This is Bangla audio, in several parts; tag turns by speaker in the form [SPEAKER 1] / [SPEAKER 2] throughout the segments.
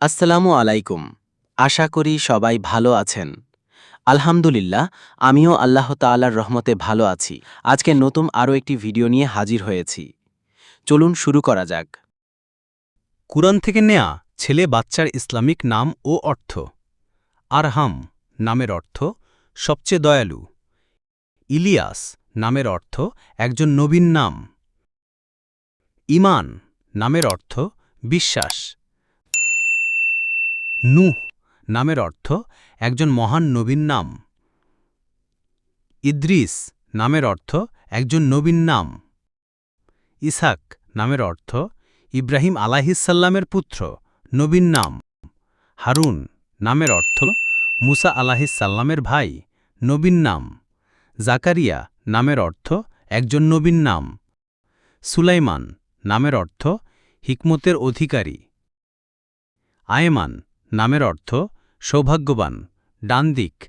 [SPEAKER 1] আসসালামু আলাইকুম। আশা করি সবাই ভালো আছেন। আলহামদুলিল্লাহ, আমিও আল্লাহ তাআলার রহমতে ভালো আছি। আজকে নতুন আরও একটি ভিডিও নিয়ে হাজির হয়েছি। চলুন শুরু করা যাক।
[SPEAKER 2] কুরআন থেকে নেয়া ছেলে বাচ্চার ইসলামিক নাম ও অর্থ। আরহাম নামের অর্থ সবচেয়ে দয়ালু। ইলিয়াস নামের অর্থ একজন নবীন নাম। ইমান নামের অর্থ বিশ্বাস। নূহ নামের অর্থ একজন মহান নবীন নাম। ইদ্রিস নামের অর্থ একজন নবীন নাম। ইসাক নামের অর্থ ইব্রাহিম আলাহিসাল্লামের পুত্র নবীন নাম। হারুন নামের অর্থ মুসা আলাহিসাল্লামের ভাই নবীন নাম। জাকারিয়া নামের অর্থ একজন নবীন নাম। সুলাইমান নামের অর্থ হিকমতের অধিকারী। আয়মান নামের অর্থ সৌভাগ্যবান, ডান দিক।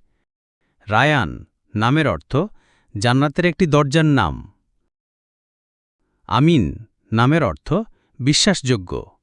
[SPEAKER 2] রায়ান, নামের অর্থ জান্নাতের একটি দরজার নাম। আমিন, নামের অর্থ বিশ্বাসযোগ্য।